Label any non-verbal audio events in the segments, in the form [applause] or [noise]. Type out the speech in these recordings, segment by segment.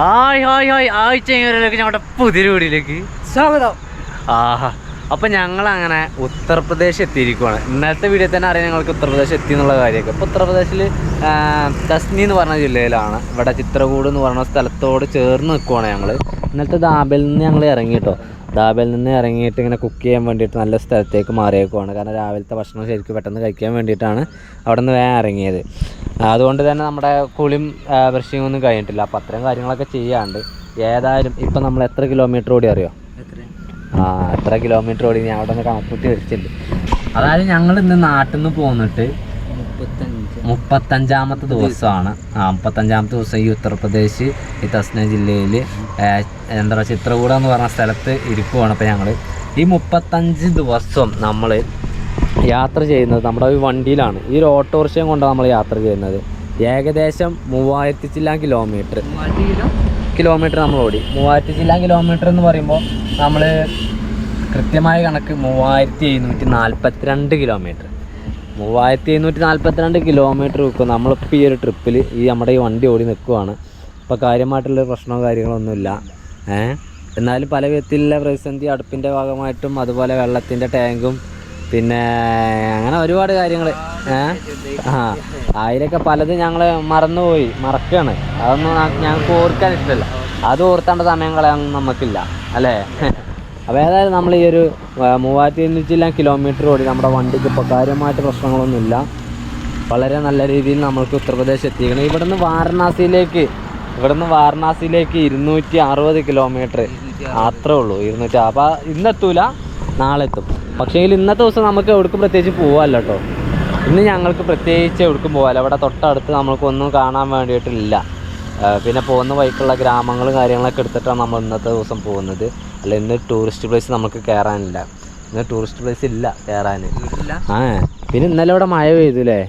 Hi hi hi. ആഴ്ച കഴിഞ്ഞവരിലേക്ക് ഞങ്ങളുടെ പുതിയ വീടിലേക്ക് സ്വാഗതം. ആഹാ. അപ്പം ഞങ്ങൾ അങ്ങനെ ഉത്തർപ്രദേശ് എത്തിയിരിക്കുവാണ്. ഇന്നത്തെ വീഡിയോ തന്നെ അറിയാം ഞങ്ങൾക്ക് ഉത്തർപ്രദേശ് എത്തി എന്നുള്ള കാര്യമൊക്കെ. അപ്പോൾ ഉത്തർപ്രദേശിൽ തസ്നി എന്ന് പറഞ്ഞ ജില്ലയിലാണ്. ഇവിടെ ചിത്രകൂട് എന്ന് പറഞ്ഞ സ്ഥലത്തോട് ചേർന്ന് നിൽക്കുവാണ് ഞങ്ങൾ ഇന്നലത്തെ ദാബിൽ നിന്ന് ഞങ്ങൾ ഇറങ്ങി കേട്ടോ ദാബയിൽ നിന്ന് ഇറങ്ങിയിട്ട് ഇങ്ങനെ കുക്ക് ചെയ്യാൻ വേണ്ടിയിട്ട് നല്ല സ്ഥലത്തേക്ക് മാറിയേക്കുവാണ്. കാരണം രാവിലത്തെ ഭക്ഷണം ശരിക്കും പെട്ടെന്ന് കഴിക്കാൻ വേണ്ടിയിട്ടാണ് അവിടെ നിന്ന് വേഗം ഇറങ്ങിയത്. അതുകൊണ്ട് തന്നെ നമ്മുടെ കുളിയും ബ്രഷിങ്ങും ഒന്നും കഴിഞ്ഞിട്ടില്ല. അപ്പോൾ അത്രയും കാര്യങ്ങളൊക്കെ ചെയ്യാണ്ട് ഏതായാലും ഇപ്പം നമ്മൾ എത്ര കിലോമീറ്റർ ഓടി അറിയോ? ആ എത്ര കിലോമീറ്റർ ഓടി? ഞാൻ അവിടെ നിന്ന് കണക്കൂട്ടി വരച്ചിട്ടുണ്ട് അതായത് ഞങ്ങൾ ഇന്ന് നാട്ടിൽ നിന്ന് പോന്നിട്ട് മുപ്പത്തഞ്ച് മുപ്പത്തഞ്ചാമത്തെ ദിവസമാണ്. ആ മുപ്പത്തഞ്ചാമത്തെ ദിവസം ഈ ഉത്തർപ്രദേശ് ഈ തസ്ന ജില്ലയിൽ എന്താ പറയുക ചിത്രകൂടം എന്ന് പറഞ്ഞ സ്ഥലത്ത് ഇരിക്കുവാണ് അപ്പോൾ ഞങ്ങൾ ഈ മുപ്പത്തഞ്ച് ദിവസം നമ്മൾ യാത്ര ചെയ്യുന്നത് നമ്മുടെ ഈ വണ്ടിയിലാണ്. ഈ ഒരു ഓട്ടോറിക്ഷയും കൊണ്ടാണ് നമ്മൾ യാത്ര ചെയ്യുന്നത്. ഏകദേശം മൂവായിരത്തി ചില്ലാൻ കിലോമീറ്റർ. കിലോ കിലോമീറ്റർ നമ്മൾ ഓടി. മൂവായിരത്തി ചില്ലാൻ കിലോമീറ്റർ എന്ന് പറയുമ്പോൾ നമ്മൾ കൃത്യമായ കണക്ക് മൂവായിരത്തി എഴുന്നൂറ്റി നാൽപ്പത്തിരണ്ട് കിലോമീറ്റർ. മൂവായിരത്തി എഴുന്നൂറ്റി നാൽപ്പത്തിരണ്ട് കിലോമീറ്റർ വെക്കും നമ്മളിപ്പോൾ ഈ ഒരു ട്രിപ്പിൽ ഈ നമ്മുടെ ഈ വണ്ടി ഓടി നിൽക്കുവാണ് ഇപ്പോൾ കാര്യമായിട്ടുള്ള പ്രശ്നമോ കാര്യങ്ങളൊന്നുമില്ല ഏഹ് എന്നാലും പല വിധത്തിലുള്ള പ്രതിസന്ധി അടുപ്പിന്റെ ഭാഗമായിട്ടും അതുപോലെ വെള്ളത്തിന്റെ ടാങ്കും പിന്നെ അങ്ങനെ ഒരുപാട് കാര്യങ്ങൾ ഏഹ് ആ. അതിലൊക്കെ പലതും ഞങ്ങൾ മറന്നുപോയി മറക്കുകയാണ് അതൊന്നും ഞങ്ങൾക്ക് ഓർക്കാൻ ഇഷ്ടമല്ല അത് ഓർത്തേണ്ട സമയങ്ങളെ നമുക്കില്ല അല്ലേ? അപ്പോൾ ഏതായാലും നമ്മൾ ഈ ഒരു മൂവായിരത്തി എണ്ണൂറ്റില്ലാം കിലോമീറ്റർ ഓടി നമ്മുടെ വണ്ടിക്ക് ഇപ്പോൾ കാര്യമായിട്ട് പ്രശ്നങ്ങളൊന്നുമില്ല. വളരെ നല്ല രീതിയിൽ നമ്മൾക്ക് ഉത്തർപ്രദേശ് എത്തിക്കണം ഇവിടുന്ന് വാരണാസിയിലേക്ക് ഇവിടുന്ന് വാരണാസിയിലേക്ക് ഇരുന്നൂറ്റി അറുപത് കിലോമീറ്റർ അത്രേ ഉള്ളൂ ഇരുന്നൂറ്റി അപ്പോൾ ഇന്നെത്തൂല നാളെ എത്തും പക്ഷേ ഇന്നത്തെ ദിവസം നമുക്ക് എവിടേക്കും പ്രത്യേകിച്ച് പോകാമല്ലോ കേട്ടോ. ഇന്ന് ഞങ്ങൾക്ക് പ്രത്യേകിച്ച് എവിടേക്കും പോകാമല്ലോ അവിടെ തൊട്ടടുത്ത് നമ്മൾക്കൊന്നും കാണാൻ വേണ്ടിയിട്ടില്ല. പിന്നെ പോകുന്ന വഴിക്കുള്ള ഗ്രാമങ്ങൾ കാര്യങ്ങളൊക്കെ എടുത്തിട്ടാണ് നമ്മൾ ഇന്നത്തെ ദിവസം പോകുന്നത്. അല്ല ഇന്ന് ടൂറിസ്റ്റ് പ്ലേസ് നമുക്ക് കയറാനില്ല ഇന്ന് ടൂറിസ്റ്റ് പ്ലേസ് ഇല്ല കയറാൻ ആ പിന്നെ ഇന്നലെ ഇവിടെ മഴ പെയ്തുല്ലേ?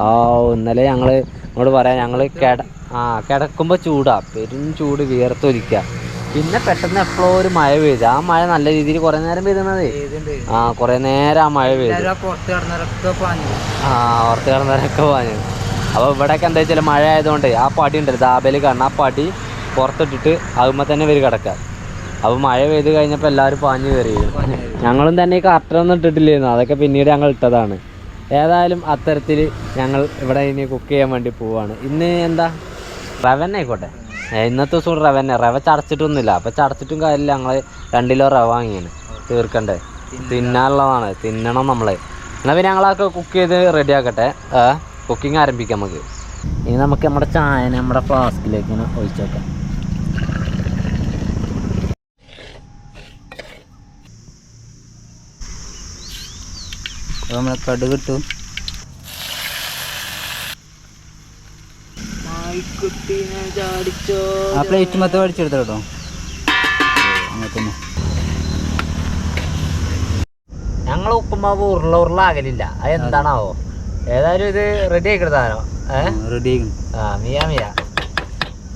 ആ ഇന്നലെ ഞങ്ങൾ ഇങ്ങോട്ട് പറയാം ഞങ്ങൾ കിട ആ കിടക്കുമ്പോൾ ചൂടാ. പെരും ചൂട് വിയർത്തൊലിക്കുക പിന്നെ പെട്ടെന്ന് എപ്പോഴോ ഒരു മഴ പെയ്തു. ആ മഴ നല്ല രീതിയിൽ കുറേ നേരം പെയ്തണതേ ആ കുറേ നേരം ആ മഴ പെയ്തു. ആ പുറത്ത് കിടന്നവരൊക്കെ പാഞ്ഞു. ആ കിടന്നവരൊക്കെ പറഞ്ഞു അപ്പോൾ ഇവിടെയൊക്കെ എന്താ വെച്ചാൽ മഴ ആയതുകൊണ്ട് ആ പടി ഉണ്ട് ദാബേൽ കാണുന്ന ആ പടി പുറത്തിട്ടിട്ട് അതുമ്പോൾ തന്നെ ഇവർ കിടക്കുക. അപ്പോൾ മഴ പെയ്ത് കഴിഞ്ഞപ്പോൾ എല്ലാവരും പാഞ്ഞു കയറി ഞങ്ങളും തന്നെ ഈ കർട്ടനൊന്നും ഇട്ടിട്ടില്ലായിരുന്നു. അതൊക്കെ പിന്നീട് ഞങ്ങൾ ഇട്ടതാണ്. ഏതായാലും അത്തരത്തിൽ ഞങ്ങൾ ഇവിടെ ഇനി കുക്ക് ചെയ്യാൻ വേണ്ടി പോവാണ്. ഇന്ന് എന്താ? റവൻ ആയിക്കോട്ടെ. ഇന്നത്തെ ദിവസം റവൻ റവ ചടച്ചിട്ടൊന്നുമില്ല. അപ്പോൾ ചടച്ചിട്ടും കാര്യമില്ല. ഞങ്ങൾ രണ്ട് കിലോ റവ വാങ്ങിയാണ്. തീർക്കണ്ടേ? തിന്നാനുള്ളതാണ്. തിന്നണം നമ്മളെ. എന്നാൽ പിന്നെ ഞങ്ങളൊക്കെ കുക്ക് ചെയ്ത് റെഡി ആക്കട്ടെ. കുക്കിംഗ് ആരംഭിക്കാം നമുക്ക്. ഇനി നമുക്ക് നമ്മുടെ ചായ നമ്മുടെ ഫ്ലാസ്കിലേക്ക് ഒഴിച്ചു വെക്കാം. കടുക് ഇട്ടു. ആ പ്ലേറ്റ് മൊത്തം അടിച്ചെടുത്തോ കേട്ടോ. അങ്ങനെ തന്നെ ഞങ്ങൾ ഉപ്പുമാവ് ഉരുള ഉരുള ആകലില്ല. അത് എന്താണാവോ ഏതായാലും ഇത് റെഡി ആയിക്കണ സാധനം. റെഡി ആ മിയാ മിയ.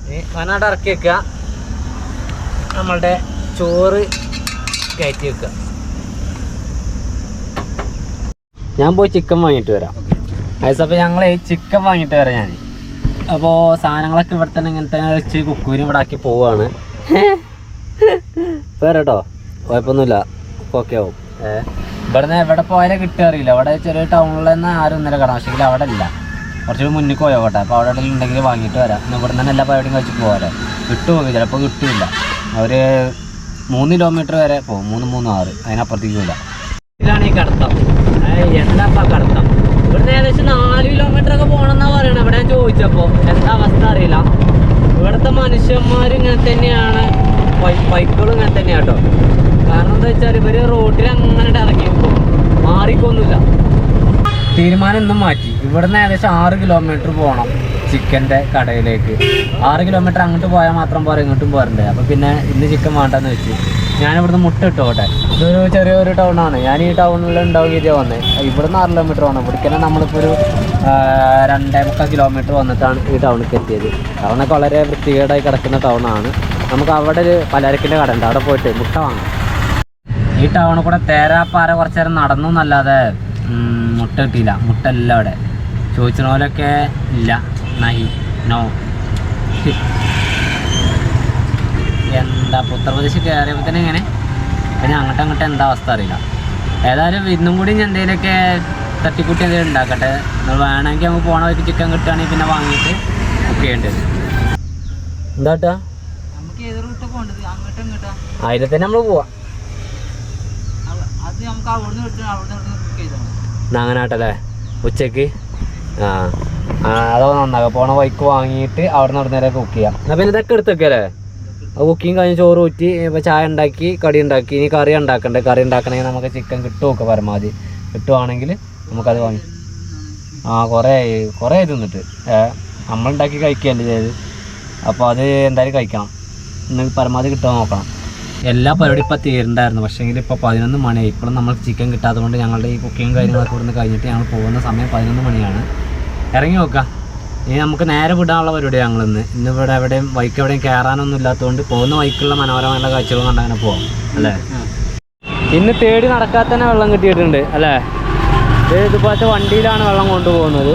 നീ വനാട് ഇറക്കി വെക്കുക നമ്മളുടെ ചോറ് കയറ്റി വെക്കുക ഞാൻ പോയി ചിക്കൻ വാങ്ങിയിട്ട് വരാം. അപ്പോൾ ഞങ്ങൾ ചിക്കൻ വാങ്ങിയിട്ട് വരാം ഞാൻ അപ്പോൾ സാധനങ്ങളൊക്കെ ഇവിടെ തന്നെ ഇങ്ങനെ തന്നെ വെച്ച് കുക്കൂരി ഇവിടെ ആക്കി പോവാണ്. [laughs] പേരട്ടോ കുഴപ്പമൊന്നുമില്ല. ഓക്കെ ആവും. ഇവിടുന്ന് എവിടെ പോയാലേ കിട്ടുക അറിയില്ല ഇവിടെ ചെറിയ ടൗണിൽ തന്നെ ആരും ഇന്നലെ കാണാം പക്ഷേ അവിടെ ഇല്ല. കുറച്ച് മുന്നിൽ പോയോ കോട്ടെ അപ്പോൾ അവിടെ ഉണ്ടെങ്കിൽ വാങ്ങിയിട്ട് വരാം. ഇവിടെ തന്നെ എല്ലാ പരിപാടിയും കഴിച്ച് പോകാലോ കിട്ടുമോ ചിലപ്പോൾ കിട്ടില്ല ഒരു മൂന്ന് കിലോമീറ്റർ വരെ പോകും മൂന്ന് മൂന്ന് ആറ്. അതിനപ്പുറത്തേക്ക് ഇല്ല ഇതിലാണ് ഈ കടത്തം. എന്താ കടത്തം? ഇവിടുന്ന് ഏകദേശം നാല് കിലോമീറ്റർ ഒക്കെ പോകണമെന്നാ പറയണത് ഇവിടെ ഞാൻ ചോദിച്ചപ്പോൾ എന്താ അവസ്ഥ അറിയില്ല. ഇവിടുത്തെ മനുഷ്യന്മാർ ഇങ്ങനെ തന്നെയാണ്. ബൈക്കുകളും ഇങ്ങനെ തന്നെയാണ് കേട്ടോ കാരണം എന്താ വെച്ചാൽ ഇവർ റോഡിൽ അങ്ങനെ ഇറങ്ങി മാറിക്കൊന്നുമില്ല. തീരുമാനം ഇന്നും മാറ്റി. ഇവിടുന്ന് ഏകദേശം ആറ് കിലോമീറ്റർ പോകണം ചിക്കന്റെ കടയിലേക്ക്. ആറ് കിലോമീറ്റർ അങ്ങോട്ട് പോയാൽ മാത്രം പോരാ ഇങ്ങോട്ടും പോരണ്ടേ? അപ്പോൾ പിന്നെ ഇന്ന് ചിക്കൻ വേണ്ടെന്ന് വെച്ച്. ഞാൻ ഇവിടുന്ന് മുട്ട ഇട്ടോട്ടെ. ഇതൊരു ചെറിയൊരു ടൗണാണ് ഞാൻ ഈ ടൗണിൽ ഉണ്ടാവും ഏരിയ വന്നത് ഇവിടുന്ന് ആറ് കിലോമീറ്റർ വേണം ഇവിടേക്കന്നെ നമ്മളിപ്പോൾ ഒരു രണ്ടേ മുക്കാൽ കിലോമീറ്റർ വന്നിട്ടാണ് ഈ ടൗണിലേക്ക് എത്തിയത്. ടൗണൊക്കെ വളരെ വൃത്തികേടായി കിടക്കുന്ന ടൗണാണ് നമുക്ക് അവിടെ ഒരു പലചരക്കിന്റെ കട ഉണ്ട് അവിടെ പോയിട്ട് മുട്ട വാങ്ങാം. ഈ ടൗണിൽ കൂടെ തേരാപ്പാര കുറച്ച് നേരം നടന്നു എന്നല്ലാതെ മുട്ട കിട്ടിയില്ല മുട്ട ഇല്ല അവിടെ. ചോദിച്ച പോലൊക്കെ ഇല്ല നൈ നോ എന്താ ഉത്തർപ്രദേശ് കയറിയപ്പോൾ തന്നെ ഇങ്ങനെ പിന്നെ അങ്ങോട്ട് അങ്ങോട്ട് എന്താ അവസ്ഥ അറിയില്ല. ഏതായാലും ഇന്നും കൂടി ഞാൻ എന്തെങ്കിലുമൊക്കെ തട്ടിക്കുട്ടി എന്തെങ്കിലും ഉണ്ടാക്കട്ടെ. നമ്മൾ വേണമെങ്കിൽ നമുക്ക് പോണ വഴിക്ക് ചിക്കൻ കിട്ടുകയാണെങ്കിൽ പിന്നെ വാങ്ങിയിട്ട് കുക്ക് ചെയ്യേണ്ടി വരും. എന്താട്ടാ നമുക്ക് ഏത് റൂട്ട് പോകേണ്ടത്? അങ്ങോട്ടും ഇങ്ങോട്ടാ? അതിൽ തന്നെ നമ്മൾ പോവാം. അത് നാങ്ങനാട്ടല്ലേ ഉച്ചയ്ക്ക്? ആ. അതോ നന്നാക്കാം. പോണ വൈക്ക് വാങ്ങിയിട്ട് അവിടെ നിന്ന് നേരെ കുക്ക് ചെയ്യാം. എന്നാ പിന്നെ ഇതൊക്കെ എടുത്തൊക്കെയല്ലേ വെക്കല്ലേ? കുക്കിങ് കഴിഞ്ഞ് ചോറ് ഊറ്റി ഇപ്പോൾ ചായ ഉണ്ടാക്കി കടി ഉണ്ടാക്കി. ഇനി കറി ഉണ്ടാക്കണ്ടേ? കറി ഉണ്ടാക്കണമെങ്കിൽ നമുക്ക് ചിക്കൻ കിട്ടുമൊക്കെ പരമാവധി. കിട്ടുവാണെങ്കിൽ നമുക്കത് വാങ്ങി ആ കുറേ കുറേ തിന്നിട്ട്. നമ്മളുണ്ടാക്കി കഴിക്കുകയല്ലേ ചെയ്ത് അപ്പോൾ അത് എന്തായാലും കഴിക്കണം. ഇന്ന് പരമാവധി കിട്ടാൻ നോക്കണം. എല്ലാ പരിപാടി ഇപ്പോൾ തീരണ്ടായിരുന്നു. പക്ഷേങ്കിൽ ഇപ്പോൾ പതിനൊന്ന് മണിയായി ഇപ്പോഴും നമ്മൾ ചിക്കൻ കിട്ടാത്തത് കൊണ്ട് ഞങ്ങളുടെ ഈ കുക്കിങ് കാര്യങ്ങളൊക്കെ ഇവിടുന്ന് കഴിഞ്ഞിട്ട് ഞങ്ങൾ പോകുന്ന സമയം പതിനൊന്ന് മണിയാണ്. ഇറങ്ങി നോക്കാം. ഇനി നമുക്ക് നേരെ വിടാനുള്ള പരിപാടി ഞങ്ങളിന്ന്. ഇന്ന് ഇവിടെ എവിടെയും വൈക്ക് എവിടെയും കയറാനൊന്നും ഇല്ലാത്തതുകൊണ്ട് പോകുന്ന വൈക്കുള്ള മനോഹരമായ കാഴ്ചകൾ കണ്ട് അങ്ങനെ പോവാം. അല്ലേ? ഇന്ന് തേടി നടക്കാതെ തന്നെ വെള്ളം കിട്ടിയിട്ടുണ്ട്. അല്ലേ? ഇത് ഇതുപോലത്തെ വണ്ടിയിലാണ് വെള്ളം കൊണ്ടുപോകുന്നത്.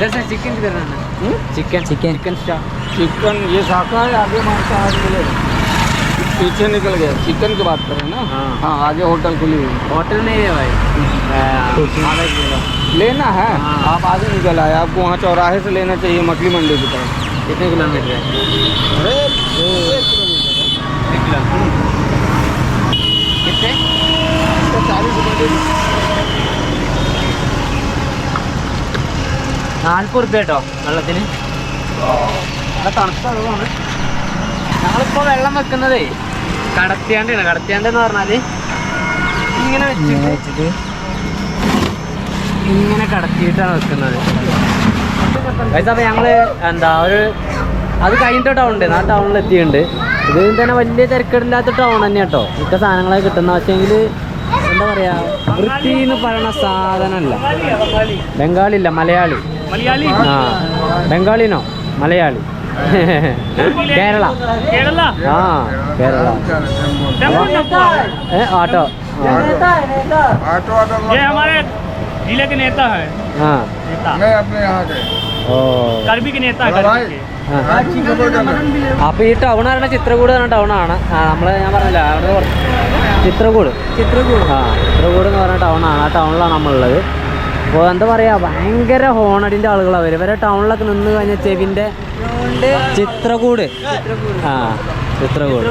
Chicken chicken chicken chicken chicken chicken ये शाकाहारी आगे मांसाहारी मिलेगा पीछे निकल गया। चिकन की बात करें ना? हाँ। हाँ आगे होटल खुली हुई होटल नहीं है भाई। हाँ, हाँ, लेना है? हाँ। आप आगे निकल आए। आपको वहाँ चौराहे से लेना चाहिए मछली मंडी की तरफ़। कितने किलोमीटर है? अरे कितने? चालीस किलोमीटर നാൽപ്പത് റുപ്യ കേട്ടോ വെള്ളത്തിന്. നല്ല തണുത്ത വെള്ളമാണ്. ഞങ്ങളിപ്പോൾ വെള്ളം വെക്കുന്നതേ കടത്തിയാണ്ടാണ്. കടത്തിയാണ്ട് എന്ന് പറഞ്ഞാൽ ഇങ്ങനെ വെച്ചിട്ട്. ഇങ്ങനെ കടത്തിയിട്ടാണ് വെക്കുന്നത്. അപ്പോൾ ഞങ്ങൾ എന്താ ഒരു അത് കഴിഞ്ഞിട്ട് ടൗൺ ഉണ്ട്. ആ ടൗണിൽ എത്തിയിട്ടുണ്ട്. ഇത് തന്നെ വലിയ തിരക്കേടില്ലാത്ത ടൗൺ തന്നെ കേട്ടോ. മിക്ക സാധനങ്ങളൊക്കെ കിട്ടുന്ന പക്ഷേങ്കിൽ എന്താ പറയാ വൃത്തി എന്ന് പറയുന്ന സാധനമല്ല. ബംഗാളി ഇല്ല മലയാളി ആ ബംഗാളിനോ മലയാളി കേരള केरला ആ കേരള ഏ ആട്ടോ ये हमारे जिले के नेता है ആ नेता मैं अपने यहाँ के ഓ करबी के नेता है बड़ा भाई। करबी के ആ. അപ്പൊ ഈ ടൗൺ പറഞ്ഞ ചിത്രകൂട് എന്ന ടൗൺ ആണ് ആ, നമ്മള് ഞാൻ പറഞ്ഞില്ല അവിടെ കുറച്ച് ചിത്രകൂട് ചിത്രകൂട് ആ ചിത്രകൂട് എന്ന് പറഞ്ഞ ടൗൺ ആണ് ആ ടൗണിലാണ് നമ്മളുള്ളത് അപ്പോൾ എന്താ പറയാ ഭയങ്കര ഹോണടിന്റെ ആളുകളാണ് വരും ഇവരെ ടൗണിലൊക്കെ നിന്ന് കഴിഞ്ഞാൽ ചെവിന്റെ ചിത്രകൂട്. ആ ചിത്രകൂട്.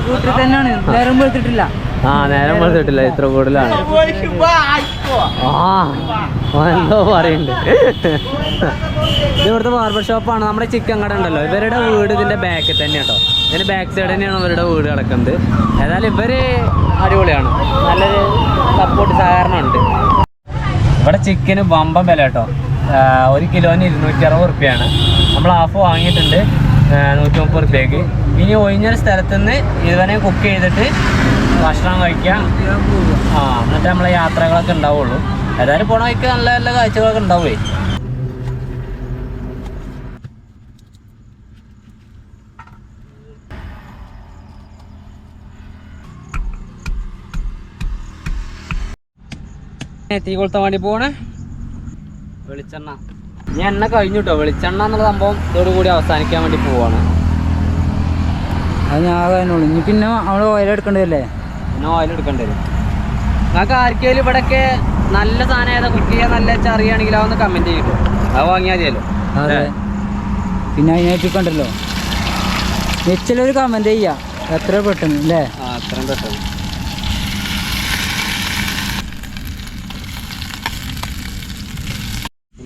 നേരം വെളുത്തിട്ടില്ല. ആ നേരം വെളുത്തിട്ടില്ല. ചിത്രകൂടിലാണ്. ആ എന്തോ പറയുന്നുണ്ട്. ഇവിടുത്തെ ബാർബർ ഷോപ്പാണ് നമ്മുടെ ചിക്കൻ കട ഉണ്ടല്ലോ. ഇവരുടെ വീട് ഇതിന്റെ ബാക്കിൽ തന്നെ കേട്ടോ ഇതിന്റെ ബാക്ക് സൈഡ് തന്നെയാണ് ഇവരുടെ വീട് കിടക്കുന്നത്. ഏതായാലും ഇവർ അടിപൊളിയാണ്. നല്ലൊരു സപ്പോർട്ട് സഹകരണം ഉണ്ട്. ഇവിടെ ചിക്കന് വമ്പം വില കേട്ടോ. ഒരു കിലോന് ഇരുന്നൂറ്റി അറുപത് റുപ്യാണ് നമ്മൾ ഹാഫ് വാങ്ങിയിട്ടുണ്ട് നൂറ്റി മുപ്പത് റുപ്യക്ക് ഇനി ഒഴിഞ്ഞൊരു സ്ഥലത്ത് നിന്ന് ഇതുവരെ കുക്ക് ചെയ്തിട്ട് ഭക്ഷണം കഴിക്കാം. ആ എന്നിട്ട് നമ്മളെ യാത്രകളൊക്കെ ഉണ്ടാവുള്ളൂ. ഏതായാലും പോണ വഴിക്ക് നല്ല നല്ല കാഴ്ചകളൊക്കെ ഉണ്ടാവുമേ തീ കൊളുത്താൻ വേണ്ടി പോണേ വെളിച്ചെണ്ണ. ഞാൻ എണ്ണ കഴിഞ്ഞു കേട്ടോ വെളിച്ചെണ്ണ എന്നുള്ള സംഭവം ഇതോടുകൂടി അവസാനിക്കാൻ വേണ്ടി പോവാണ്. അത് ഞാൻ ആകാനുള്ളൂ ഇനി പിന്നെ അവിടെ ഓയിലെടുക്കേണ്ടതല്ലേ പിന്നെ ഓയിൽ എടുക്കേണ്ടി വരും. നിങ്ങൾക്ക് ആർക്കെങ്കിലും ഇവിടെയൊക്കെ നല്ല സാധനം ഏതാ ചെയ്യാൻ നല്ല അറിയുകയാണെങ്കിൽ അതൊന്ന് കമന്റ് ചെയ്തിട്ടോ അത് വാങ്ങിയാൽ മതിയല്ലോ. അതെ. പിന്നെ അതിനകത്തൊക്കെ ഉണ്ടല്ലോ കമന്റ് കമന്റ് ചെയ്യാം. എത്ര പെട്ടെന്ന് അല്ലേ ആ അത്രയും പെട്ടെന്ന്.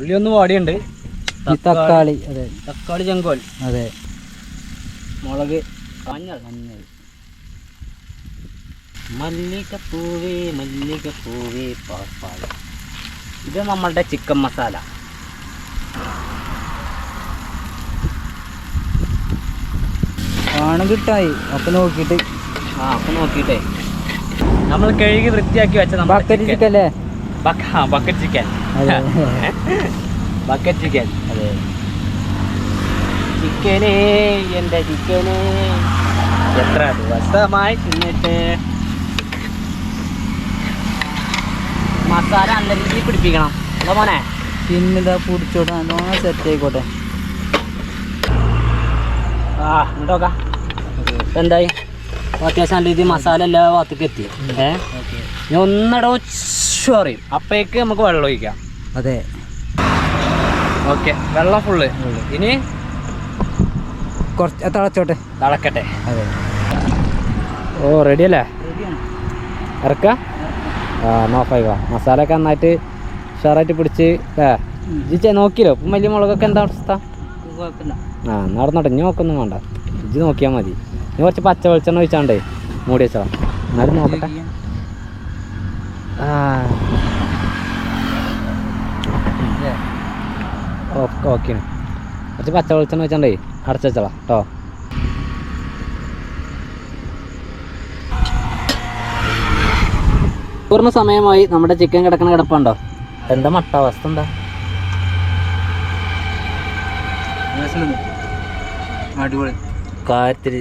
ഉള്ളി ഒന്ന് വാടിയുണ്ട്. തക്കാളി അതെ. തക്കാളി ചെങ്കോൽ. അതെ. മുളക് മഞ്ഞൾ. മഞ്ഞൾ മല്ലികപ്പൂവേ മല്ലികപ്പൂവേ പാപ്പായ ഇത് നമ്മളുടെ ചിക്കൻ മസാല. ആണ് കിട്ടായി. അപ്പൊ നോക്കിട്ട് ആ അപ്പം നോക്കിയിട്ടേ. നമ്മൾ കഴുകി വൃത്തിയാക്കി വെച്ച നമ്മൾ ചിക്കൻ അല്ലേ? ബക്കറ്റ് ചിക്കൻ ബക്കറ്റ് ചിക്കൻ അതെ. ചിക്കനേ എന്റെ ചിക്കനേ എത്ര ദിവസമായി തിന്നിട്ട്? മസാല നല്ല രീതിയിൽ പിടിപ്പിക്കണം. അതോ മോനെ? പിന്നിതാ പിടിച്ചോട്ടെ നല്ലോണം സെറ്റ് ആയിക്കോട്ടെ. ആ എന്നിട്ട് നോക്കാം. എന്തായി? അത്യാവശ്യം നല്ല രീതിയിൽ മസാല എല്ലാ ഭാഗത്തേക്ക് എത്തി. ഏ? ഞാൻ ഒന്നടോ പറയും അപ്പോഴേക്ക് നമുക്ക് വെള്ളം ഒഴിക്കാം. അതെ. ഓക്കെ വെള്ളം ഫുള്ള്. ഇനി കുറച്ച് തിളച്ചോട്ടെ. തിളക്കട്ടെ. അതെ. ഓ റെഡി അല്ലേ? ഇറക്ക? ആ നോക്കായി വാ മസാല ഒക്കെ നന്നായിട്ട് ഉഷാറായിട്ട് പിടിച്ച് ഏ നോക്കിയല്ലോ ഇപ്പം വലിയ മുളകൊക്കെ എന്താ അവസ്ഥ? ആ നടന്നോട്ടെ. ഇനി നോക്കൊന്നും വേണ്ട. ഇജ്ജ് നോക്കിയാൽ മതി. ഇനി കുറച്ച് പച്ച വെളിച്ചെണ്ണ ഒഴിച്ചാണ്ടേ മൂടി വെച്ചോ എന്നാലും നോക്കട്ടെ. Okay okay. കുറച്ച് പച്ച വെളിച്ചെണ്ണ വെച്ചാണ്ടേ അടച്ചു വെച്ചോളാം കേട്ടോ പൂർണ സമയമായി നമ്മുടെ ചിക്കൻ കിടക്കണ കിടപ്പുണ്ടോ? എന്താ മട്ട അവസ്ഥ എന്താ? അടിപൊളി. കാര്യത്തിൽ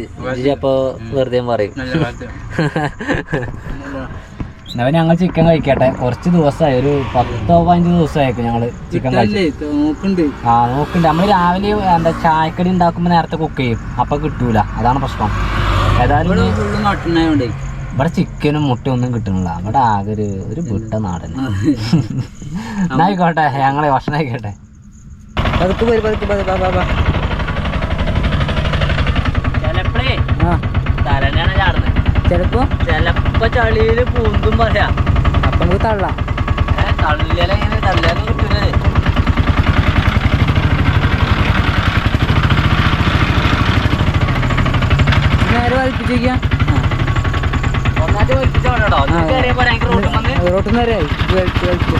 അപ്പോ വെറുതെ പറയും. [laughs] എന്നാ ഞങ്ങൾ ചിക്കൻ കഴിക്കട്ടെ. കുറച്ച് ദിവസമായി ഒരു പത്തോ പതിനഞ്ച് ദിവസമായിരിക്കും ഞങ്ങൾ ചിക്കൻ നോക്കുന്നുണ്ട്. ആ നോക്കണ്ട് നമ്മൾ രാവിലെ എന്താ ചായക്കടി ഉണ്ടാക്കുമ്പോൾ നേരത്തെ കുക്ക് ചെയ്യും. അപ്പൊ കിട്ടൂല. അതാണ് പ്രശ്നം. ഏതായാലും ഇവിടെ ചിക്കനും മുട്ടയും ഒന്നും കിട്ടുന്നില്ല ഇവിടെ ആകെ ഒരു ഒരു വിട്ട നാടൻ. എന്നായിക്കോട്ടെ ഞങ്ങളെ ഭക്ഷണം ആയിക്കോട്ടെ പതുക്കെ പോയി പതുക്കെ ചാടുന്നത് ചിലപ്പോ ചിലപ്പോ ചളിയിൽ പൂന്തും പറയാ. അപ്പൊ നമുക്ക് തള്ളാം. തള്ളിയാലും എങ്ങനെ തള്ളിയാലും കിട്ടൂലേ നേരെ വലിപ്പിച്ചിരിക്കാം? ഒന്നായിട്ട് വലിപ്പിച്ചോ കേട്ടോ. കയറിയപ്പോ ഭയങ്കര റോട്ടും വന്ന്. റോട്ട് നേരെ ആയി. വലിച്ചു വലിച്ച്.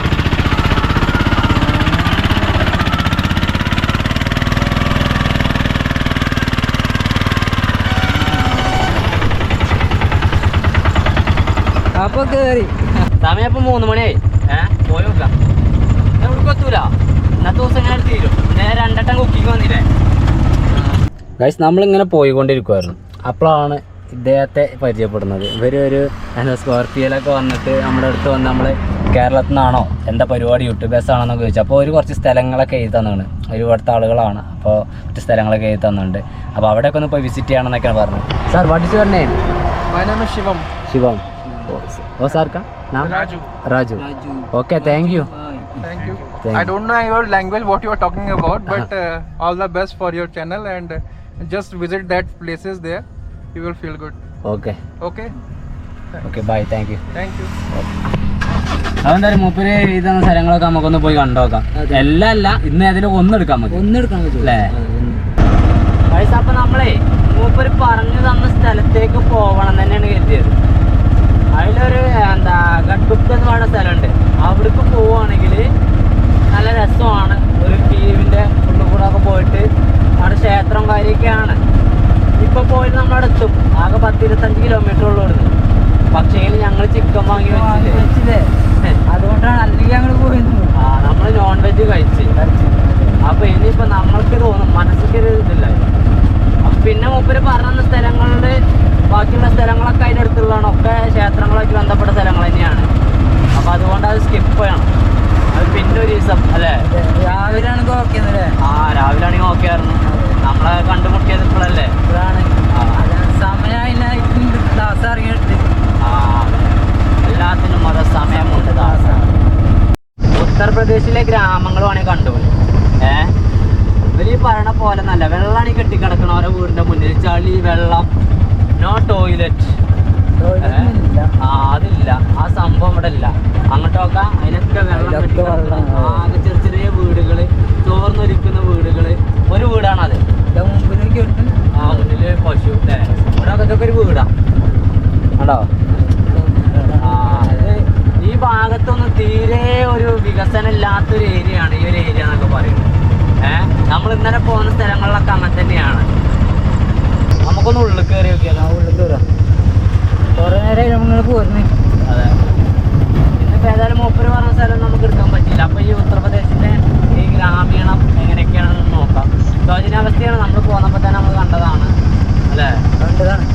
അപ്പൊ കേറി. സമയം ഇപ്പൊ മൂന്ന് മണിയായി. ഏഹ് പോയി നോക്കാം. എത്തൂല ഇന്നത്തെ ദിവസം ഇങ്ങനെ തീരും. രണ്ടെട്ടം രണ്ടട്ടം കുക്കിങ് വന്നില്ലേ? ഗൈസ് നമ്മളിങ്ങനെ പോയിക്കൊണ്ടിരിക്കുമായിരുന്നു അപ്പോഴാണ് ഇദ്ദേഹത്തെ പരിചയപ്പെടുന്നത്. ഇവർ ഒരു എന്താ സ്കോർപ്പിയോയിലൊക്കെ വന്നിട്ട് നമ്മുടെ അടുത്ത് വന്ന് നമ്മൾ കേരളത്തിൽ നിന്നാണോ എന്താ പരിപാടി യൂട്യൂബേഴ്സ് ആണെന്നൊക്കെ ചോദിച്ചു. അപ്പോൾ ഒരു കുറച്ച് സ്ഥലങ്ങളൊക്കെ എഴുതി തന്നാണ്. ഒരുപാടത്തെ ആളുകളാണ്. അപ്പോൾ കുറച്ച് സ്ഥലങ്ങളൊക്കെ എഴുതി തന്നുണ്ട് അപ്പോൾ അവിടെയൊക്കെ ഒന്ന് പോയി വിസിറ്റ് ചെയ്യണമെന്നൊക്കെയാണ് പറഞ്ഞത്. Sir what is your name Shivam Shivam oh sir കാ നാം Raju. Raju okay thank you Thank you. Thank I don't know your language, what you are talking about, but uh, all the best for your channel and uh, just visit that places there. You will feel good. Okay Okay. Okay bye thank you Thank you. അതെന്തായാലും മൂപ്പര് ഇതെന്ന സ്ഥലങ്ങളൊക്കെ നമുക്കൊന്ന് പോയി കണ്ടോക്കാം എല്ലാം അല്ല ഇന്ന് ഏതെങ്കിലും ഒന്നെടുക്കാൻ മതി ഒന്നെടുക്കാൻ അല്ലേ പൈസ അപ്പൊ നമ്മളെ മൂപ്പര് പറഞ്ഞു തന്ന സ്ഥലത്തേക്ക് പോകണം തന്നെയാണ് കരുതിയത് അതിലൊരു എന്താ ഗഡ്ബുക്ക് എന്ന് പറയുന്ന സ്ഥലമുണ്ട്. അവിടേക്ക് പോവുകയാണെങ്കിൽ നല്ല രസമാണ്. ഒരു ടീമിന്റെ ഉള്ളിൽ കൂടെ ഒക്കെ പോയിട്ട് അവിടെ ക്ഷേത്രം കാര്യമൊക്കെയാണ്. ഇപ്പോൾ പോയിട്ട് നമ്മളവിടെ എത്തും. ആകെ പത്തിരുപത്തഞ്ച് കിലോമീറ്റർ ഉള്ളൂ ഇവിടുന്ന്. പക്ഷേ ഞങ്ങൾ ചിക്കൻ വാങ്ങി വെച്ചില്ലേ? അതുകൊണ്ടാണ് അല്ലെങ്കിൽ ഞങ്ങൾ പോയത് ആ നമ്മൾ നോൺ വെജ് കഴിച്ച്. അപ്പോൾ ഇനിയിപ്പോൾ നമ്മൾക്ക് തോന്നും മനസ്സിക്ക് ഇതില്ല. അപ്പൊ പിന്നെ മൂപ്പര് പറഞ്ഞ സ്ഥലങ്ങളിൽ ബാക്കിയുള്ള സ്ഥലങ്ങളൊക്കെ അതിന്റെ അടുത്തുള്ളതാണ്. ഒക്കെ ക്ഷേത്രങ്ങളൊക്കെ ബന്ധപ്പെട്ട സ്ഥലങ്ങൾ തന്നെയാണ്. അപ്പോൾ അതുകൊണ്ട് അത് സ്കിപ്പ് ചെയ്യണം. അത് പിന്നെ ഒരു ദിവസം അല്ലേ? രാവിലെ ആണ് അല്ലേ? ആ രാവിലെ ആണെങ്കിൽ ഓക്കെ ആയിരുന്നു. നമ്മളെ കണ്ടുമുട്ടിയത് ഇപ്പോഴല്ലേ ഇപ്പോഴാണ് ആ. സമയമായില്ല. ദാസം ഇറങ്ങിയിട്ട് ആ എല്ലാത്തിനും മത സമയമുണ്ട് ദാസ. ഉത്തർപ്രദേശിലെ ഗ്രാമങ്ങൾ വേണമെങ്കിൽ കണ്ടുപോയി ഏ? ഇവർ പറയണ പോലെ നല്ല വെള്ളമാണ് കെട്ടിക്കിടക്കണ ഓരോ വീടിന്റെ മുന്നിൽ. ചളി വെള്ളം നോ ടോയ്ലറ്റ് ആ അതില്ല. ആ സംഭവം ഇവിടെ ഇല്ല അങ്ങോട്ടൊക്കെ അതിനൊക്കെ വെള്ളം. ആകെ ചെറിയ ചെറിയ വീടുകൾ ചോർന്നൊലിക്കുന്ന വീടുകൾ. ഒരു വീടാണത് ആ മുന്നിൽ പശു അല്ലേ? ഇവിടെ അതൊക്കെ ഒരു വീടാ. ഈ ഭാഗത്തൊന്നും തീരെ ഒരു വികസനം ഇല്ലാത്തൊരു ഏരിയ ആണ്. ഈ ഒരു ഏരിയ എന്നൊക്കെ പറയുന്നത്. ഏഹ് നമ്മൾ ഇന്നലെ പോകുന്ന സ്ഥലങ്ങളിലൊക്കെ അങ്ങനെ തന്നെയാണ്. നമുക്കൊന്ന് ഉള്ളിൽ കയറി നോക്കിയാലോ? ഉള്ളിൽ കയറാം കുറെ നേരം നമ്മൾ പോരുന്നേ. അതെ. ഇന്നിപ്പോൾ ഏതായാലും മൂപ്പര് പറഞ്ഞ സ്ഥലം നമുക്ക് എടുക്കാൻ പറ്റില്ല. അപ്പോൾ ഈ ഉത്തർപ്രദേശിന്റെ ഈ ഗ്രാമീണം എങ്ങനെയൊക്കെയാണെന്ന് നോക്കാം. ശോചനാവസ്ഥയാണ് നമ്മൾ പോകുന്നപ്പോൾ തന്നെ നമ്മൾ കണ്ടതാണ്. അല്ലേ? കണ്ടതാണ്.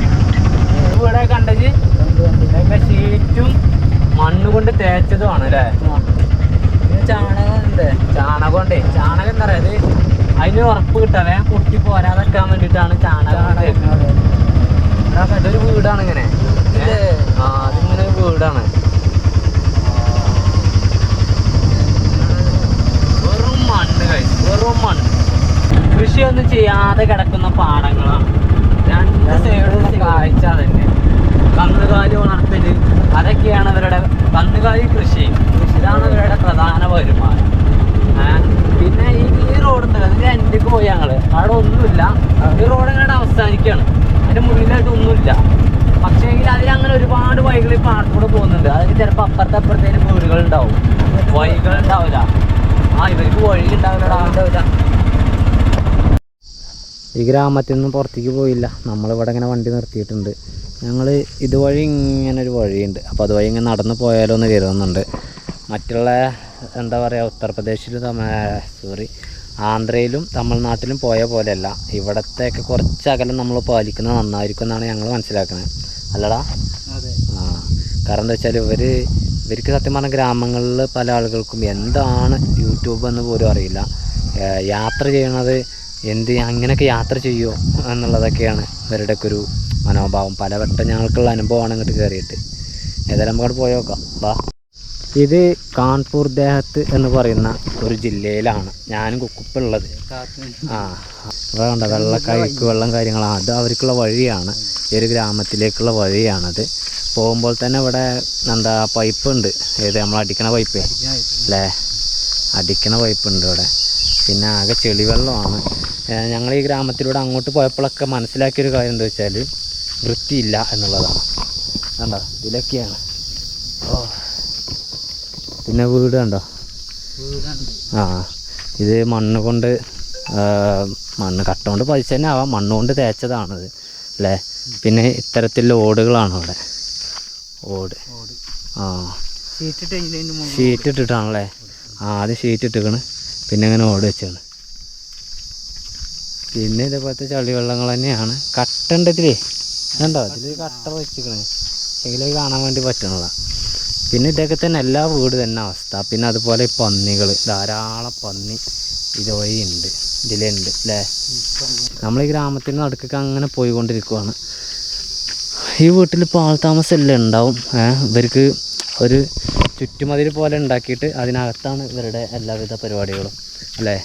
ഇവിടെ കണ്ടത് കണ്ടു കണ്ടു. ഇതൊക്കെ ഷീറ്റും മണ്ണ് കൊണ്ട് തേച്ചതുമാണ് അല്ലേ? ചാണകം ഉണ്ട്. ചാണകം ഉണ്ട്. ചാണകം എന്താ പറയുക അതിന് ഉറപ്പ് കിട്ടാതെ പൊട്ടി പോരാതെക്കാൻ വേണ്ടിട്ടാണ് ചാണകം ഇതൊരു വീടാണ് ഇങ്ങനെ? ആ അതിങ്ങനെ വീടാണ്. വെറും മണ്ണ് വെറും മണ്ണ്. കൃഷിയൊന്നും ചെയ്യാതെ കിടക്കുന്ന പാടങ്ങളാണ്. രണ്ട് സൈഡും കാഴ്ച തന്നെ കന്നുകാലി വളർത്തൽ അതൊക്കെയാണ് അവരുടെ കന്നുകാലി കൃഷി. കൃഷിയാണ് അവരുടെ പ്രധാന വരുമാനം. റോഡ് ഉണ്ടല്ലോ അതിന്റെ പോയി ഞങ്ങൾ. അവിടെ ഒന്നുമില്ല. ഈ റോഡ് അങ്ങനെ അവസാനിക്കാണ്. അതിന്റെ മുന്നിലായിട്ട് ഒന്നുമില്ല. പക്ഷേ എങ്കിൽ അതിലങ്ങനെ ഒരുപാട് വഴികൾ ഈ പാടത്തൂടെ പോകുന്നുണ്ട്. അതിന് ചിലപ്പോൾ അപ്പുറത്തെ അപ്പുറത്തേനും വീടുകൾ ഉണ്ടാവും വഴികൾ ഉണ്ടാവില്ല ആ ഇവർക്ക് വഴി ഉണ്ടാവില്ല ഈ ഗ്രാമത്തിൽ നിന്നും പുറത്തേക്ക് പോയില്ല. നമ്മളിവിടെ ഇങ്ങനെ വണ്ടി നിർത്തിയിട്ടുണ്ട്. ഞങ്ങൾ ഇതുവഴി ഇങ്ങനെ ഒരു വഴിയുണ്ട്. അപ്പോൾ അതുവഴി ഇങ്ങനെ നടന്ന് പോയാലോ എന്ന് കരുതുന്നുണ്ട്. മറ്റുള്ള എന്താ പറയുക ഉത്തർപ്രദേശിൽ സോറി ആന്ധ്രയിലും തമിഴ്നാട്ടിലും പോയ പോലെയല്ല. ഇവിടത്തെയൊക്കെ കുറച്ച് അകലം നമ്മൾ പാലിക്കുന്നത് നന്നായിരിക്കും എന്നാണ് ഞങ്ങൾ മനസ്സിലാക്കുന്നത്. അല്ലടാ? ആ. കാരണം എന്താ വെച്ചാൽ ഇവർ ഇവർക്ക് സത്യം പറഞ്ഞ ഗ്രാമങ്ങളിൽ പല ആളുകൾക്കും എന്താണ് യൂട്യൂബ് എന്ന് പോലും അറിയില്ല. യാത്ര ചെയ്യണത് എന്ത് അങ്ങനെയൊക്കെ യാത്ര ചെയ്യുമോ എന്നുള്ളതൊക്കെയാണ് ഇവരുടെയൊക്കെ ഒരു മനോഭാവം. പലവട്ടം ഞങ്ങൾക്കുള്ള അനുഭവമാണ് ഇങ്ങോട്ട് കയറിയിട്ട് ഏതായാലും നമുക്ക് പോയി നോക്കാം. വാ ഇത് കാൺപൂർ ദേഹത്ത് എന്ന് പറയുന്ന ഒരു ജില്ലയിലാണ്. ഞാനും കുക്കുപ്പുള്ളത് ആ കണ്ട വെള്ള കൈക്ക് വെള്ളം കാര്യങ്ങളാണ് അത് അവർക്കുള്ള വഴിയാണ്. ഈ ഒരു ഗ്രാമത്തിലേക്കുള്ള വഴിയാണത്. പോകുമ്പോൾ തന്നെ ഇവിടെ എന്താ പൈപ്പ് ഉണ്ട് ഏത് നമ്മൾ അടിക്കണ പൈപ്പ്? അല്ലേ? അടിക്കണ പൈപ്പ് ഉണ്ട് ഇവിടെ. പിന്നെ ആകെ ചെളിവെള്ളമാണ്. ഞങ്ങൾ ഈ ഗ്രാമത്തിലൂടെ അങ്ങോട്ട് പോയപ്പോഴൊക്കെ മനസ്സിലാക്കിയൊരു കാര്യം എന്താ വെച്ചാൽ വൃത്തിയില്ല എന്നുള്ളതാണ്. കണ്ടോ? ഇതിലൊക്കെയാണ്. പിന്നെ വീട് കണ്ടോ? ആ ഇത് മണ്ണ് കൊണ്ട് മണ്ണ് കട്ട കൊണ്ട് പതിച്ച തന്നെ ആവാം. മണ്ണ് കൊണ്ട് തേച്ചതാണത് അല്ലേ? പിന്നെ ഇത്തരത്തിലുള്ള ഓടുകളാണ് അവിടെ. ഓട്. ആ. ഷീറ്റ് ഇട്ടിട്ടാണല്ലേ ആ ആദ്യം ഷീറ്റ് ഇട്ടിക്കണ് പിന്നെ ഇങ്ങനെ ഓട് വെച്ചാണ് പിന്നെ ഇതേപോലത്തെ ചളി വെള്ളങ്ങൾ തന്നെയാണ്. കട്ട ഉണ്ട് ഇതിലേ കണ്ടോ ഇതിൽ കട്ട വെച്ചിക്കണേ. എങ്കിലും കാണാൻ വേണ്ടി പറ്റണതാ. പിന്നെ ഇതൊക്കെ തന്നെ എല്ലാ വീട് തന്നെ അവസ്ഥ. പിന്നെ അതുപോലെ പന്നികൾ ധാരാളം പന്നി ഇതുവഴി ഉണ്ട് ഇതിലുണ്ട് അല്ലേ നമ്മൾ ഈ ഗ്രാമത്തിൽ നടുക്കൊക്കെ അങ്ങനെ പോയിക്കൊണ്ടിരിക്കുവാണ്. ഈ വീട്ടിൽ ഇപ്പോൾ ആൾ താമസം എല്ലാം ഉണ്ടാവും ഇവർക്ക് ഒരു ചുറ്റുമതിൽ പോലെ ഉണ്ടാക്കിയിട്ട് അതിനകത്താണ് ഇവരുടെ എല്ലാവിധ പരിപാടികളും അല്ലേ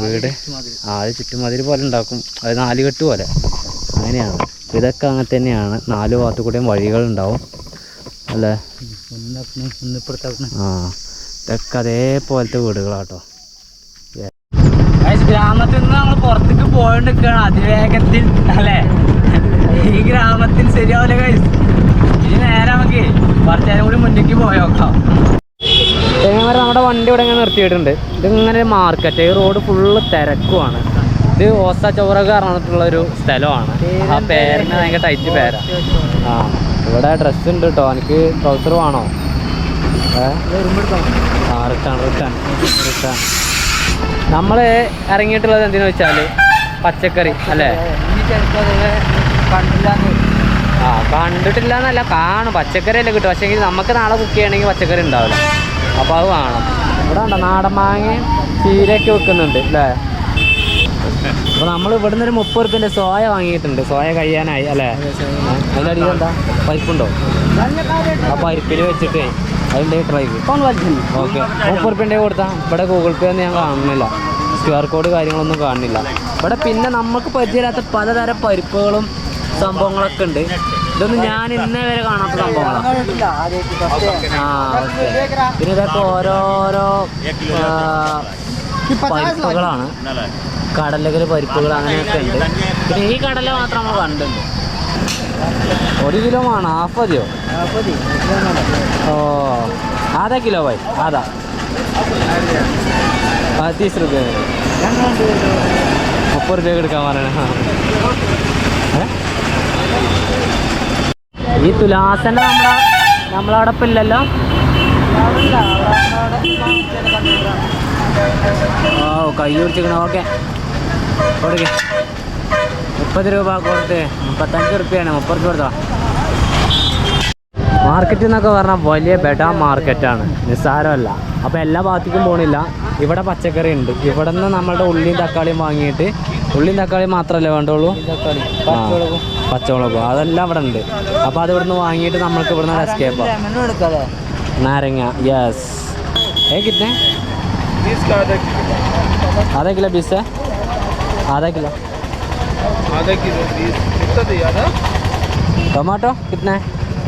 വീട് ആ ചുറ്റുമതിൽ പോലെ ഉണ്ടാക്കും. അത് നാലുകെട്ട് പോലെ. അങ്ങനെയാണ്. ഇതൊക്കെ അങ്ങനെ തന്നെയാണ്. നാല് ഭാഗത്തു കൂടെയും വഴികളുണ്ടാവും അല്ലേ? ആ ഇതൊക്കെ അതേപോലത്തെ വീടുകളാട്ടോ. ഗ്രാമത്തിൽ നിന്ന് നമ്മൾ പുറത്തേക്ക് പോയിട്ടിരിക്കുകയാണ് അതിവേഗത്തിൽ അല്ലേ? ഈ ഗ്രാമത്തിൽ ശരിയാവില്ല കൈസ് ഇനി നേരെ നമുക്ക് കുറച്ചേരം കൂടി മുന്നേക്ക് പോയോക്കാം എങ്ങനെ നമ്മുടെ വണ്ടി ഇവിടെ ഇങ്ങനെ നിർത്തിയിട്ടുണ്ട്. ഇതിങ്ങനെ മാർക്കറ്റ് ഈ റോഡ് ഫുള്ള് തിരക്കുമാണ് ഇത് ഓസ ചോറൊക്കെ പറഞ്ഞിട്ടുള്ള ഒരു സ്ഥലമാണ്. ആ പേരിന് ഭയങ്കര ടൈറ്റ് പേരാ. ആ ഇവിടെ ഡ്രസ്സ് ഉണ്ട് കേട്ടോ എനിക്ക് ട്രൗസർ വേണോ? ആ ഇറങ്ങിയിട്ടുള്ളത് എന്തിനു വെച്ചാൽ പച്ചക്കറി അല്ലേ? ആ കണ്ടിട്ടില്ല എന്നല്ല കാണും. പച്ചക്കറി അല്ലേ കിട്ടും പക്ഷേ നമുക്ക് നാളെ കുക്ക് ചെയ്യണമെങ്കിൽ പച്ചക്കറി ഉണ്ടാവില്ല. അപ്പോൾ അത് വേണം. ഇവിടെ ഉണ്ടോ നാടൻ മാങ്ങയും ചീരയൊക്കെ വെക്കുന്നുണ്ട് അല്ലേ? അപ്പോൾ നമ്മൾ ഇവിടുന്ന് ഒരു മുപ്പത് റുപ്യന്റെ സോയ വാങ്ങിയിട്ടുണ്ട്. സോയ കഴിയാനായി അല്ലേ? അതിന്റെ അടിയിൽ എന്താ? പരിപ്പുണ്ടോ? ആ പരിപ്പിൽ വെച്ചിട്ട്. അതിന്റെ ഡ്രൈവ് ഓക്കെ മുപ്പത് റുപ്യന്റെ കൊടുത്താൽ ഇവിടെ ഗൂഗിൾ പേ ഒന്നും ഞാൻ കാണുന്നില്ല. ക്യു ആർ കോഡ് കാര്യങ്ങളൊന്നും കാണുന്നില്ല. ഇവിടെ പിന്നെ നമുക്ക് പരിചയമില്ലാത്ത പലതരം പരിപ്പുകളും സംഭവങ്ങളൊക്കെ ഉണ്ട്. ഇതൊന്നും ഞാൻ ഇന്നേ വരെ കാണാത്ത സംഭവങ്ങളാണ് ആ ഓക്കെ. പിന്നെ ഇതൊക്കെ ഓരോരോ പരിപ്പുകളാണ്. കടലകൾ പരിപ്പുകൾ അങ്ങനെയൊക്കെ ഉണ്ട്. പിന്നെ ഈ കടല മാത്രം നമ്മൾ കണ്ടിട്ടുണ്ട്. ഒരു കിലോ വേണം? ഹാഫ് മതിയോ? ഓ ആധാ കിലോ ഭായി ആധാ തീസ് റുപ്യ മുപ്പത് റുപ്യ എടുക്കാൻ പറയണ? ഈ തുലാസന്റെ നമ്മളെ നമ്മളവിടെ ഇപ്പം ഇല്ലല്ലോ? ഓ കൈ പിടിച്ചിക്കണ ഓക്കെ. കൊടുക്കേ. മുപ്പത് രൂപ കൊടുത്ത്. മുപ്പത്തഞ്ച് റുപ്യാണ് മുപ്പത് റുപ്യ കൊടുത്തോ. മാർക്കറ്റ് എന്നൊക്കെ പറഞ്ഞാൽ വലിയ ബെഡ മാർക്കറ്റാണ്. നിസ്സാരമല്ല. അപ്പോൾ എല്ലാ ഭാഗത്തേക്കും പോകണില്ല ഇവിടെ പച്ചക്കറി ഉണ്ട്. ഇവിടെ നിന്ന് നമ്മളുടെ ഉള്ളിയും തക്കാളിയും വാങ്ങിയിട്ട് ഉള്ളിയും തക്കാളിയും മാത്രമല്ലേ വേണ്ടുള്ളൂ? പച്ചമുളകും. അതെല്ലാം ഇവിടെ ഉണ്ട്. അപ്പോൾ അത് ഇവിടെ നിന്ന് വാങ്ങിയിട്ട് നമ്മൾക്ക് ഇവിടെ നിന്ന് എസ്കേപ്പാണ് നാരങ്ങ. യെസ് ഏ കിട്ടേ ആധാ കിലോ പീസ് ആധാ കിലോ. आधा किलो बीस। कितना ടൊമാറ്റോ കിട്ടണേ